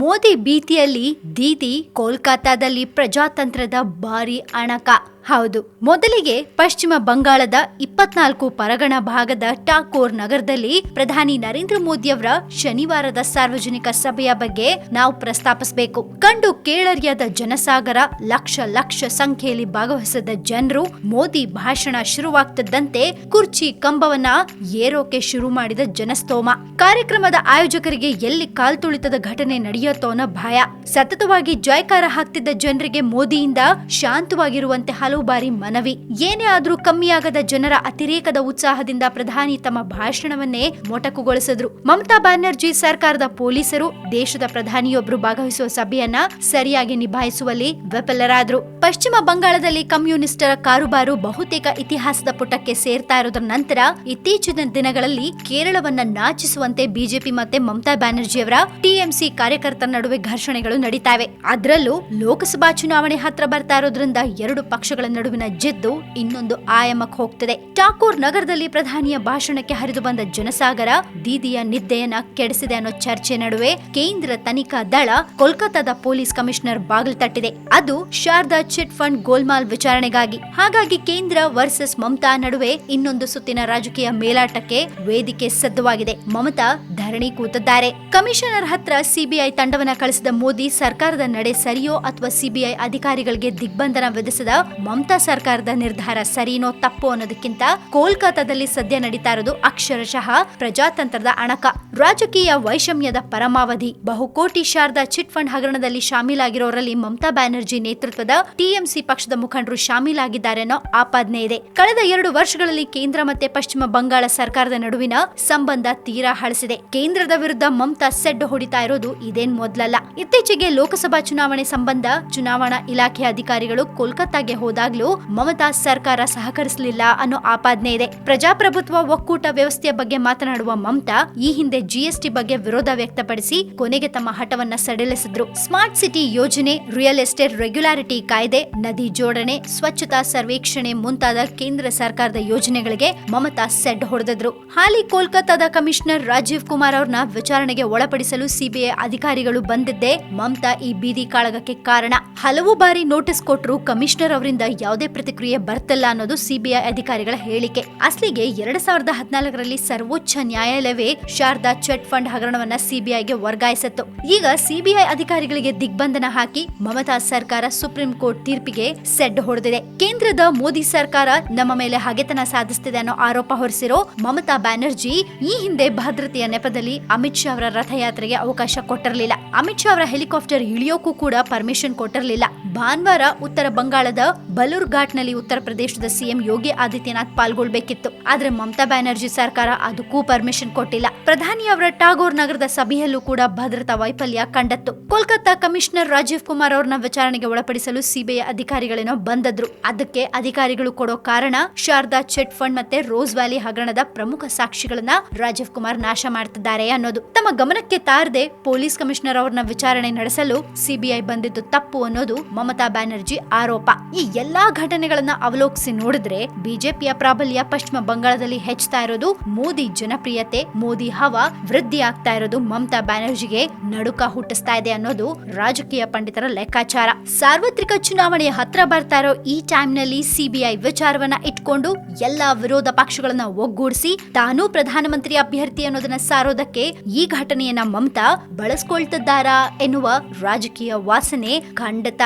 ಮೋದಿ ಭೀತಿಯಲ್ಲಿ ದೀದಿ ಕೋಲ್ಕತ್ತಾದಲ್ಲಿ ಪ್ರಜಾತಂತ್ರದ ಭಾರಿ ಅಣಕ. ಹೌದು. ಮೊದಲಿಗೆ ಪಶ್ಚಿಮ ಬಂಗಾಳದ ಇಪ್ಪತ್ನಾಲ್ಕು ಪರಗಣ ಭಾಗದ ಟಾಕೋರ್ ನಗರದಲ್ಲಿ ಪ್ರಧಾನಿ ನರೇಂದ್ರ ಮೋದಿಯವರ ಶನಿವಾರದ ಸಾರ್ವಜನಿಕ ಸಭೆಯ ಬಗ್ಗೆ ನಾವು ಪ್ರಸ್ತಾಪಿಸಬೇಕು. ಕಂಡು ಕೇಳರಿಯದ ಜನಸಾಗರ, ಲಕ್ಷ ಲಕ್ಷ ಸಂಖ್ಯೆಯಲ್ಲಿ ಭಾಗವಹಿಸಿದ ಜನರು ಮೋದಿ ಭಾಷಣ ಶುರುವಾಗ್ತಿದ್ದಂತೆ ಕುರ್ಚಿ ಕಂಬವನ್ನ ಏರೋಕೆ ಶುರು ಮಾಡಿದ ಜನಸ್ತೋಮ. ಕಾರ್ಯಕ್ರಮದ ಆಯೋಜಕರಿಗೆ ಎಲ್ಲಿ ಕಾಲ್ತುಳಿತದ ಘಟನೆ ನಡೆಯುತ್ತೋ ಅನ್ನೋ ಭಯ. ಸತತವಾಗಿ ಜಯಕಾರ ಹಾಕ್ತಿದ್ದ ಜನರಿಗೆ ಮೋದಿಯಿಂದ ಶಾಂತವಾಗಿರುವಂತೆ ಹಲವು ಬಾರಿ ಮನವಿ. ಏನೇ ಆದ್ರೂ ಕಮ್ಮಿಯಾಗದ ಜನರ ಅತಿರೇಕದ ಉತ್ಸಾಹದಿಂದ ಪ್ರಧಾನಿ ತಮ್ಮ ಭಾಷಣವನ್ನೇ ಮೊಟಕುಗೊಳಿಸಿದ್ರು. ಮಮತಾ ಬ್ಯಾನರ್ಜಿ ಸರ್ಕಾರದ ಪೊಲೀಸರು ದೇಶದ ಪ್ರಧಾನಿಯೊಬ್ಬರು ಭಾಗವಹಿಸುವ ಸಭೆಯನ್ನ ಸರಿಯಾಗಿ ನಿಭಾಯಿಸುವಲ್ಲಿ ವಿಫಲರಾದ್ರು. ಪಶ್ಚಿಮ ಬಂಗಾಳದಲ್ಲಿ ಕಮ್ಯುನಿಸ್ಟರ ಕಾರುಬಾರು ಬಹುತೇಕ ಇತಿಹಾಸದ ಪುಟಕ್ಕೆ ಸೇರ್ತಾ ಇರೋದ್ರ ನಂತರ ಇತ್ತೀಚಿನ ದಿನಗಳಲ್ಲಿ ಕೇರಳವನ್ನ ನಾಚಿಸುವಂತೆ ಬಿಜೆಪಿ ಮತ್ತೆ ಮಮತಾ ಬ್ಯಾನರ್ಜಿಯವರ ಟಿಎಂಸಿ ಕಾರ್ಯಕರ್ತರ ನಡುವೆ ಘರ್ಷಣೆಗಳು ನಡೀತಾವೆ. ಅದರಲ್ಲೂ ಲೋಕಸಭಾ ಚುನಾವಣೆ ಹತ್ರ ಬರ್ತಾ ಇರೋದ್ರಿಂದ ಎರಡು ಪಕ್ಷಗಳ ನಡುವಿನ ಜಿದ್ದು ಇನ್ನೊಂದು ಆಯಾಮಕ್ಕೆ ಹೋಗ್ತದೆ. ಠಾಕೂರ್ ನಗರದಲ್ಲಿ ಪ್ರಧಾನಿಯ ಭಾಷಣಕ್ಕೆ ಹರಿದು ಬಂದ ಜನಸಾಗರ ದೀದಿಯ ನಿದ್ದೆಯನ್ನ ಕೆಡಿಸಿದೆ ಅನ್ನೋ ಚರ್ಚೆ ನಡುವೆ ಕೇಂದ್ರ ತನಿಖಾ ದಳ ಕೋಲ್ಕತ್ತಾದ ಪೊಲೀಸ್ ಕಮಿಷನರ್ ಬಾಗಿಲು ತಟ್ಟಿದೆ. ಅದು ಶಾರದಾ ಚಿಟ್ ಫಂಡ್ ಗೋಲ್ಮಾಲ್ ವಿಚಾರಣೆಗಾಗಿ. ಹಾಗಾಗಿ ಕೇಂದ್ರ ವರ್ಸಸ್ ಮಮತಾ ನಡುವೆ ಇನ್ನೊಂದು ಸುತ್ತಿನ ರಾಜಕೀಯ ಮೇಲಾಟಕ್ಕೆ ವೇದಿಕೆ ಸಿದ್ಧವಾಗಿದೆ. ಮಮತಾ ಧರಣಿ ಕೂತಿದ್ದಾರೆ. ಕಮಿಷನರ್ ಹತ್ರ ಸಿಬಿಐ ತಂಡವನ್ನ ಕಳಿಸಿದ ಮೋದಿ ಸರ್ಕಾರದ ನಡೆ ಸರಿಯೋ ಅಥವಾ ಸಿಬಿಐ ಅಧಿಕಾರಿಗಳಿಗೆ ದಿಗ್ಬಂಧನ ವಿಧಿಸಿದ ಮಮತಾ ಸರ್ಕಾರದ ನಿರ್ಧಾರ ಸರಿನೋ ತಪ್ಪೋ ಅನ್ನೋದಕ್ಕಿಂತ ಕೋಲ್ಕತ್ತಾದಲ್ಲಿ ಸದ್ಯ ನಡೀತಾ ಇರೋದು ಅಕ್ಷರಶಃ ಪ್ರಜಾತಂತ್ರದ ಅಣಕ. ರಾಜಕೀಯ ವೈಷಮ್ಯದ ಪರಮಾವಧಿ. ಬಹುಕೋಟಿ ಶಾರದಾ ಚಿಟ್ ಫಂಡ್ ಹಗರಣದಲ್ಲಿ ಶಾಮೀಲಾಗಿರೋರಲ್ಲಿ ಮಮತಾ ಬ್ಯಾನರ್ಜಿ ನೇತೃತ್ವದ ಟಿಎಂಸಿ ಪಕ್ಷದ ಮುಖಂಡರು ಶಾಮೀಲಾಗಿದ್ದಾರೆ ಅನ್ನೋ ಆಪಾದನೆ ಇದೆ. ಕಳೆದ ಎರಡು ವರ್ಷಗಳಲ್ಲಿ ಕೇಂದ್ರ ಮತ್ತೆ ಪಶ್ಚಿಮ ಬಂಗಾಳ ಸರ್ಕಾರದ ನಡುವಿನ ಸಂಬಂಧ ತೀರಾ ಹಳಸಿದೆ. ಕೇಂದ್ರದ ವಿರುದ್ಧ ಮಮತಾ ಸೆಡ್ ಹೊಡಿತಾ ಇರೋದು ಇದೇನ್ ಮೊದಲಲ್ಲ. ಇತ್ತೀಚೆಗೆ ಲೋಕಸಭಾ ಚುನಾವಣೆ ಸಂಬಂಧ ಚುನಾವಣಾ ಇಲಾಖೆ ಅಧಿಕಾರಿಗಳು ಕೋಲ್ಕತ್ತಾಗೆ ಹೋದಾಗ್ಲೂ ಮಮತಾ ಸರ್ಕಾರ ಸಹಕರಿಸಲಿಲ್ಲ ಅನ್ನೋ ಆಪಾದನೆ ಇದೆ. ಪ್ರಜಾಪ್ರಭುತ್ವ ಒಕ್ಕೂಟ ವ್ಯವಸ್ಥೆಯ ಬಗ್ಗೆ ಮಾತನಾಡುವ ಮಮತಾ ಈ ಹಿಂದೆ ಜಿಎಸ್ಟಿ ಬಗ್ಗೆ ವಿರೋಧ ವ್ಯಕ್ತಪಡಿಸಿ ಕೊನೆಗೆ ತಮ್ಮ ಹಠವನ್ನ ಸಡಿಲಿಸಿದ್ರು. ಸ್ಮಾರ್ಟ್ ಸಿಟಿ ಯೋಜನೆ, ರಿಯಲ್ ಎಸ್ಟೇಟ್ ರೆಗ್ಯುಲಾರಿಟಿ ಕಾಯ್ದೆ, ನದಿ ಜೋಡಣೆ, ಸ್ವಚ್ಛತಾ ಸರ್ವೇಕ್ಷಣೆ ಮುಂತಾದ ಕೇಂದ್ರ ಸರ್ಕಾರದ ಯೋಜನೆಗಳಿಗೆ ಮಮತಾ ಸೆಡ್ ಹೊಡೆದಿದ್ರು. ಹಾಲಿ ಕೋಲ್ಕತ್ತಾದ ಕಮಿಷನರ್ ರಾಜೀವ್ ಕುಮಾರ್ ಅವ್ರನ್ನ ವಿಚಾರಣೆಗೆ ಒಳಪಡಿಸಲು ಸಿಬಿಐ ಅಧಿಕಾರಿಗಳು ಬಂದಿದ್ದೇ ಮಮತಾ ಈ ಬೀದಿ ಕಾಳಗಕ್ಕೆ ಕಾರಣ. ಹಲವು ಬಾರಿ ನೋಟಿಸ್ ಕೊಟ್ಟರು ಕಮಿಷನರ್ ಅವರಿಂದ ಯಾವುದೇ ಪ್ರತಿಕ್ರಿಯೆ ಬರ್ತಿಲ್ಲ ಅನ್ನೋದು ಸಿಬಿಐ ಅಧಿಕಾರಿಗಳ ಹೇಳಿಕೆ. ಅಸಲಿಗೆ ಎರಡ್ ಸಾವಿರದ ಹದಿನಾಲ್ಕರಲ್ಲಿ ಸರ್ವೋಚ್ಚ ನ್ಯಾಯಾಲಯವೇ ಶಾರದಾ ಚೆಟ್ ಫಂಡ್ ಹಗರಣವನ್ನ ಸಿಬಿಐಗೆ ವರ್ಗಾಯಿಸಿತ್ತು. ಈಗ ಸಿಬಿಐ ಅಧಿಕಾರಿಗಳಿಗೆ ದಿಗ್ಬಂಧನ ಹಾಕಿ ಮಮತಾ ಸರ್ಕಾರ ಸುಪ್ರೀಂ ಕೋರ್ಟ್ ತೀರ್ಪಿಗೆ ಸೆಡ್ ಹೊಡೆದಿದೆ. ಕೇಂದ್ರದ ಮೋದಿ ಸರ್ಕಾರ ನಮ್ಮ ಮೇಲೆ ಹಗೆತನ ಸಾಧಿಸುತ್ತಿದೆ ಅನ್ನೋ ಆರೋಪ ಹೊರಿಸಿರೋ ಮಮತಾ ಬ್ಯಾನರ್ಜಿ ಈ ಹಿಂದೆ ಭದ್ರತೆಯ ನೆಪದಲ್ಲಿ ಅಮಿತ್ ಶಾ ಅವರ ರಥಯಾತ್ರೆಗೆ ಅವಕಾಶ ಕೊಟ್ಟಿರಲಿಲ್ಲ. ಅಮಿತ್ ಶಾ ಅವರ ಹೆಲಿಕಾಪ್ಟರ್ ಇಳಿಯೋಕ್ಕೂ ಕೂಡ ಪರ್ಮಿಷನ್ ಕೊಟ್ಟಿರಲಿಲ್ಲ. ಭಾನುವಾರ ಉತ್ತರ ಬಂಗಾಳದ ಬಲೂರ್ ಘಾಟ್ನಲ್ಲಿ ಉತ್ತರ ಪ್ರದೇಶದ ಸಿಎಂ ಯೋಗಿ ಆದಿತ್ಯನಾಥ್ ಪಾಲ್ಗೊಳ್ಬೇಕಿತ್ತು. ಆದ್ರೆ ಮಮತಾ ಬ್ಯಾನರ್ಜಿ ಸರ್ಕಾರ ಅದಕ್ಕೂ ಪರ್ಮಿಷನ್ ಕೊಟ್ಟಿಲ್ಲ. ಪ್ರಧಾನಿ ಅವರ ಟಾಗೋರ್ ನಗರದ ಸಭೆಯಲ್ಲೂ ಕೂಡ ಭದ್ರತಾ ವೈಫಲ್ಯ ಕಂಡತ್ತು. ಕೋಲ್ಕತ್ತಾ ಕಮಿಷನರ್ ರಾಜೀವ್ ಕುಮಾರ್ ಅವರನ್ನ ವಿಚಾರಣೆಗೆ ಒಳಪಡಿಸಲು ಸಿಬಿಐ ಅಧಿಕಾರಿಗಳೇನೋ ಬಂದದ್ರು. ಅದಕ್ಕೆ ಅಧಿಕಾರಿಗಳು ಕೊಡೋ ಕಾರಣ ಶಾರದಾ ಚೆಟ್ ಫಂಡ್ ಮತ್ತೆ ರೋಸ್ ವ್ಯಾಲಿ ಹಗರಣದ ಪ್ರಮುಖ ಸಾಕ್ಷಿಗಳನ್ನ ರಾಜೀವ್ ಕುಮಾರ್ ನಾಶ ಮಾಡ್ತಿದ್ದಾರೆ ಅನ್ನೋದು ತಮ್ಮ ಗಮನಕ್ಕೆ ತಾರದೆ ಪೊಲೀಸ್ ಕಮಿಷನರ್ ಅವ್ರನ್ನ ವಿಚಾರಣೆ ನಡೆಸಲು ಸಿಬಿಐ ಬಂದಿದ್ದು ತಪ್ಪು ಅನ್ನೋದು ಮಮತಾ ಬ್ಯಾನರ್ಜಿ ಆರೋಪ. ಈ ಎಲ್ಲಾ ಘಟನೆಗಳನ್ನ ಅವಲೋಕಿಸಿ ನೋಡಿದ್ರೆ ಬಿಜೆಪಿಯ ಪ್ರಾಬಲ್ಯ ಪಶ್ಚಿಮ ಬಂಗಾಳದಲ್ಲಿ ಹೆಚ್ಚುತ್ತಾ ಇರೋದು ಮೋದಿ ಜನಪ್ರಿಯತೆ, ಮೋದಿ ಹವಾ ವೃದ್ಧಿ ಆಗ್ತಾ ಇರೋದು ಮಮತಾ ಬ್ಯಾನರ್ಜಿಗೆ ನಡುಕ ಹುಟ್ಟಿಸ್ತಾ ಇದೆ ಅನ್ನೋದು ರಾಜಕೀಯ ಪಂಡಿತರ ಲೆಕ್ಕಾಚಾರ. ಸಾರ್ವತ್ರಿಕ ಚುನಾವಣೆಯ ಹತ್ರ ಬರ್ತಾ ಇರೋ ಈ ಟೈಮ್ನಲ್ಲಿ ಸಿಬಿಐ ವಿಚಾರವನ್ನ ಇಟ್ಕೊಂಡು ಎಲ್ಲಾ ವಿರೋಧ ಪಕ್ಷಗಳನ್ನ ಒಗ್ಗೂಡಿಸಿ ತಾನೂ ಪ್ರಧಾನಮಂತ್ರಿ ಅಭ್ಯರ್ಥಿ ಅನ್ನೋದನ್ನ ಸಾರೋದಕ್ಕೆ ಈ ಘಟನೆಯನ್ನ ಮಮತಾ ಬಳಸ್ಕೊಳ್ತಿದ್ದಾರಾ ಎನ್ನುವ ರಾಜಕೀಯ ವಾಸನೆ ಖಂಡಿತ